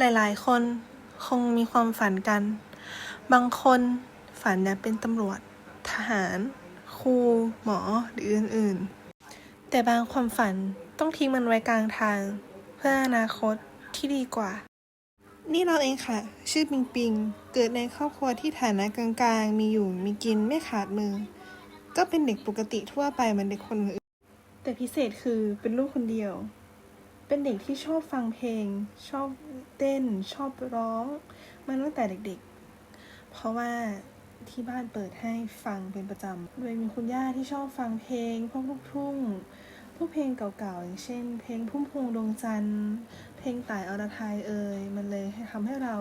หลายๆ คนคงมีความฝันกัน บางคนฝันอยากเป็นตำรวจ ทหาร ครู หมอ หรืออื่นๆ แต่บางความฝันต้องทิ้งมันไว้กลางทาง เพื่ออนาคตที่ดีกว่า นี่เราเองค่ะ ชื่อปิงปิง เกิดในครอบครัวที่ฐานะกลางๆ มีอยู่มีกินไม่ขาดมือ ก็เป็นเด็กปกติทั่วไปเหมือนเด็กคนอื่น แต่พิเศษคือเป็นลูกคนเดียว เป็นเด็กที่ชอบฟังเพลง ชอบเต้น ชอบร้องมาตั้งแต่เด็กๆ เพราะว่าที่บ้านเปิดให้ฟังเป็นประจำโดยมีคุณย่าที่ชอบฟังเพลงพวกลูกทุ่ง พวกเพลงเก่าๆ อย่างเช่น เพลงพุ่มพวงดวงจันทร์ เพลงต่ายอรไทยเอ่ย มันเลยทำให้เรา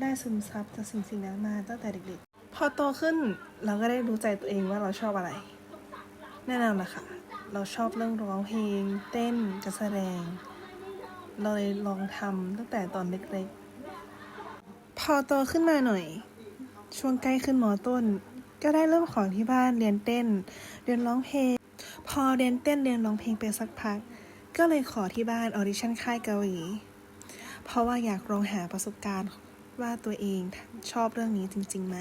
ได้ซึมซับจากสิ่งสิ่งนั้นมาตั้งแต่เด็กๆ พอโตขึ้นเราก็ได้รู้ใจตัวเองว่าเราชอบอะไร แน่นอนละค่ะ เราชอบเรื่องร้องเพลง เต้นการแสดง เราเลยลองทำตั้งแต่ตอนเล็กๆ พอโตขึ้นมาหน่อย ช่วงใกล้ขึ้นมอต้น ก็ได้เริ่มของที่บ้านเรียนเต้น เรียนร้องเพลง พอเรียนเต้นเรียนร้องเพลงไปสักพัก ก็เลยขอที่บ้านออดิชั่นค่ายเกาหลี เพราะว่าอยากลองหาประสบการณ์ว่าตัวเองชอบเรื่องนี้จริงๆไหม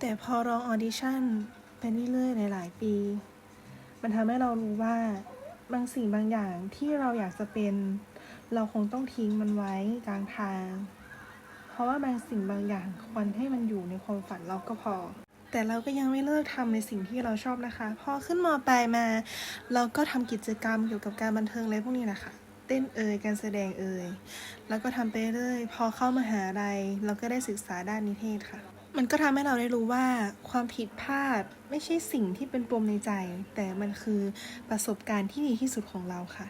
แต่พอลองออดิชั่นไปเรื่อยๆหลายๆปี มันทำให้เรารู้ว่าบางสิ่งบางอย่างที่เราอยากจะเป็น เราคงต้องทิ้งมันไว้กลางทาง เพราะว่าบางสิ่งบางอย่างควรให้มันอยู่ในความฝันเราก็พอ แต่เราก็ยังไม่เลิกทำในสิ่งที่เราชอบนะคะ พอขึ้นมปลายมา เราก็ทำกิจกรรมเกี่ยวกับการบันเทิงอะไรพวกนี้แหละคะเต้นเอ่ยการแสดงเอ่ยแล้วก็ทำไปเรื่อยพอเข้ามาหาลัยเราก็ได้ศึกษาด้านนิเทศค่ะ มันก็ทำให้เราได้รู้ว่าความผิดพลาดไม่ใช่สิ่งที่เป็นปมในใจ แต่มันคือประสบการณ์ที่ดีที่สุดของเราค่ะ